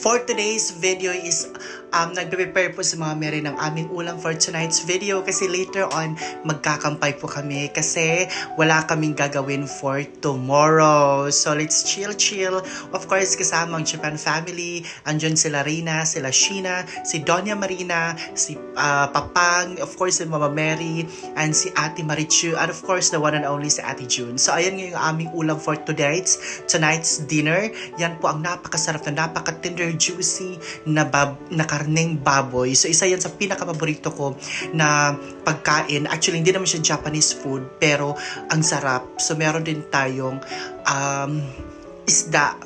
For today's video is um, nagpe-prepare po si Mama Mary ng aming ulam for tonight's video kasi later on magkakampay po kami kasi wala kaming gagawin for tomorrow. So let's chill chill. Of course kasama ang Japan family. Andyan sila Rina, sila Sheena, si Donya Marina, si ah, Papang, of course si Mama Mary, and si Ate Marichu, and of course the one and only si Ate June. So ayan yung aming ulam for tonight's tonight's dinner. Yan po ang napakasarap na napaka-tender juicy na, bab, na karneng baboy. So isa yan sa pinaka-paborito ko na pagkain. Actually, hindi naman siya Japanese food, pero ang sarap. So meron din tayong um, isda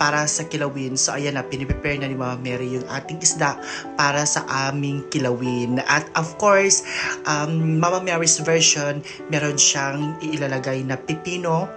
para sa kilawin. So ayan na, piniprepare na ni Mama Mary yung ating isda para sa aming kilawin. At of course, um, Mama Mary's version, meron siyang ilalagay na pipino,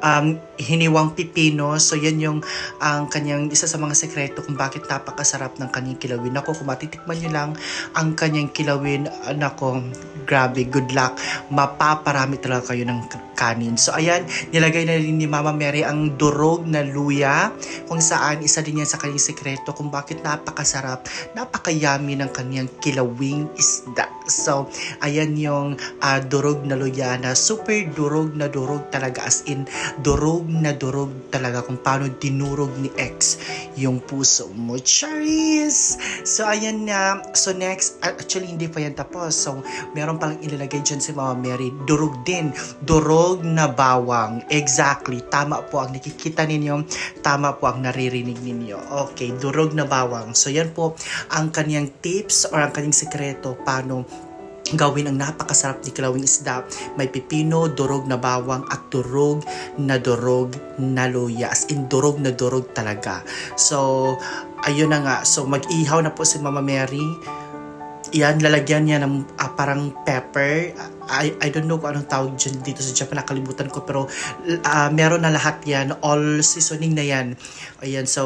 um, hiniwang pipino. So, yan yung ang kanyang isa sa mga sekreto kung bakit napakasarap ng kanyang kilawin. Nako, kung matitikman nyo lang ang kanyang kilawin, ah, nako, grabe, good luck. Mapaparami talaga kayo ng kanin. So, ayan, nilagay na rin ni Mama Mary ang durog na luya, kung saan isa din yan sa kanyang sekreto kung bakit napakasarap, napakayami ng kanyang kilawing isda. So, ayan yung ah, durog na luya na super durog na durog talaga as in durog na durog talaga kung paano dinurog ni X yung puso mo. Charis! So, ayan na. So, next, actually, hindi pa yan tapos. So, meron palang ilalagay dyan si Mama Mary. Durog din. Durog na bawang. Exactly. Tama po ang nakikita ninyo. Tama po ang naririnig ninyo. Okay, durog na bawang. So, yan po ang kanyang tips or ang kanyang sekreto paano gawin ang napakasarap ni Kilawing Isda. May pipino, durog na bawang, at durog na durog na luya. As in, durog na durog talaga. So, ayun na nga. So, mag-ihaw na po si Mama Mary. Yan, lalagyan niya ng ah, parang pepper. I, I don't know kung anong tawag dyan dito sa Japan, nakalimutan ko. Pero ah, meron na lahat yan. All seasoning na yan. Ayan, so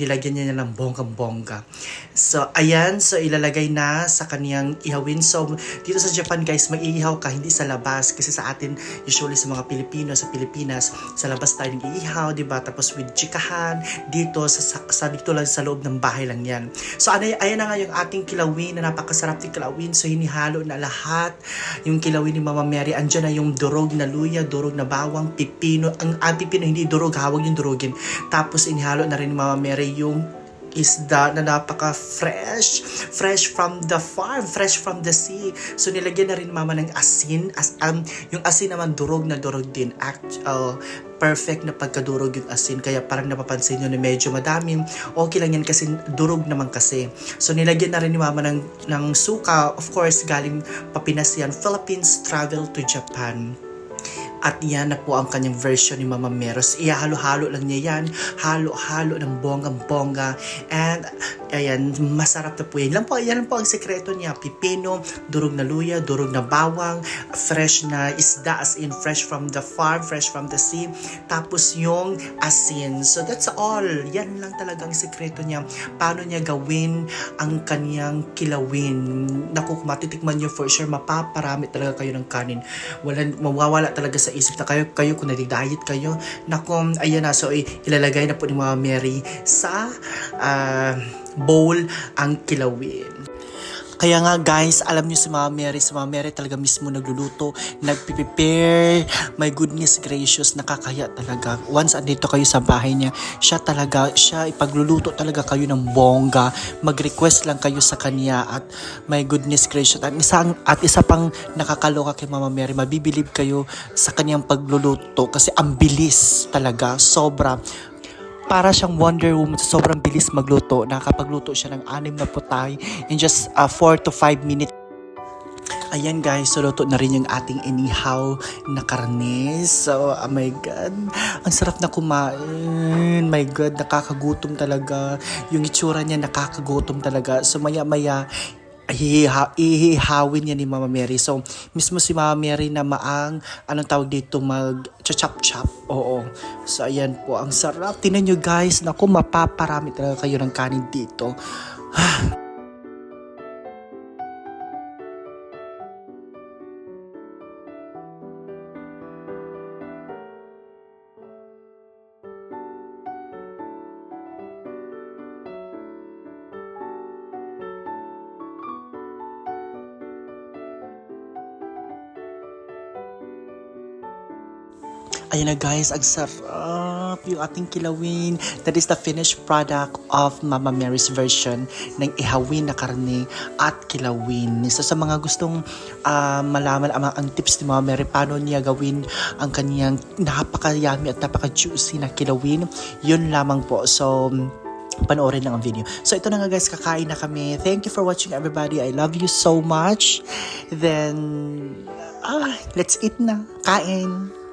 nilagyan niya ng bonggang-bongga. So, ayan. So, ilalagay na sa kaniyang ihawin. So, dito sa Japan, guys, mag-iihaw ka, hindi sa labas. Kasi sa atin, usually sa mga Pilipino, sa Pilipinas, sa labas tayo nag-iihaw, ba? Tapos with chikahan, dito, sa, sa, sa dito lang sa loob ng bahay lang yan. So, ano, ayan na nga yung ating kilawin na napakasarap ng kilawin. So, hinihalo na lahat yung kilawin ni Mama Mary. Andyan na yung durog na luya, durog na bawang, pipino. Ang ah, hindi durog, hawag yung durugin. Tapos, inihalo na rin ni Mama Mary yung isda na napaka-fresh. Fresh from the farm, fresh from the sea. So, nilagyan na rin mama ng asin. As, um, yung asin naman, durog na durog din. Act, uh, perfect na pagkadurog yung asin. Kaya parang napapansin nyo na medyo madaming. Okay lang yan kasi durog naman kasi. So, nilagyan na rin ni mama ng, ng suka. Of course, galing papinas yan. Philippines travel to Japan. At yan na po ang kanyang version ni Mama Meros. Ihalo-halo lang niya yan. Halo-halo ng bonggang-bongga. And, ayan, masarap na po yan. Lang po, yan po ang sekreto niya. Pipino, durog na luya, durog na bawang, fresh na isda as in fresh from the farm, fresh from the sea. Tapos yung asin. So, that's all. Yan lang talaga ang sekreto niya. Paano niya gawin ang kanyang kilawin. Naku, matitikman niyo for sure, mapaparami talaga kayo ng kanin. Wala, mawawala talaga sa isip na kayo, kayo kung nadi-diet kayo. Naku, ayan na. So, ilalagay na po ni Mama Mary sa ah, bowl ang kilawin. Kaya nga guys, alam niyo si Mama Mary, si Mama Mary talaga mismo nagluluto, nagpiprepare, my goodness gracious, nakakaya talaga. Once andito kayo sa bahay niya, siya talaga, siya ipagluluto talaga kayo ng bongga, mag-request lang kayo sa kanya at my goodness gracious. At isang, at isa pang nakakaloka kay Mama Mary, mabibilib kayo sa kanyang pagluluto kasi ang bilis talaga, sobra para siyang Wonder Woman sa sobrang bilis magluto. Nakakapagluto siya ng anim na putay in just 4 to 5 minutes. Ayan guys, so luto na rin yung ating inihaw na karne. So, oh my God, ang sarap na kumain. My God, nakakagutom talaga. Yung itsura niya nakakagutom talaga. So, maya-maya, ihiha, ihihawin niya ni Mama Mary. So, mismo si Mama Mary na maang, anong tawag dito, mag chop Oo. So, ayan po. Ang sarap. Tinan nyo guys. Naku, mapaparami talaga kayo ng kanin dito. Ayan na guys, ang sarap yung ating kilawin. That is the finished product of Mama Mary's version ng ihawin na karne at kilawin. So sa mga gustong ah, malaman ang, ang tips ni Mama Mary, paano niya gawin ang kanyang napaka-yummy at napaka-juicy na kilawin, yun lamang po. So, panoorin lang ang video. So ito na nga guys, kakain na kami. Thank you for watching everybody. I love you so much. Then, ah, let's eat na. Kain.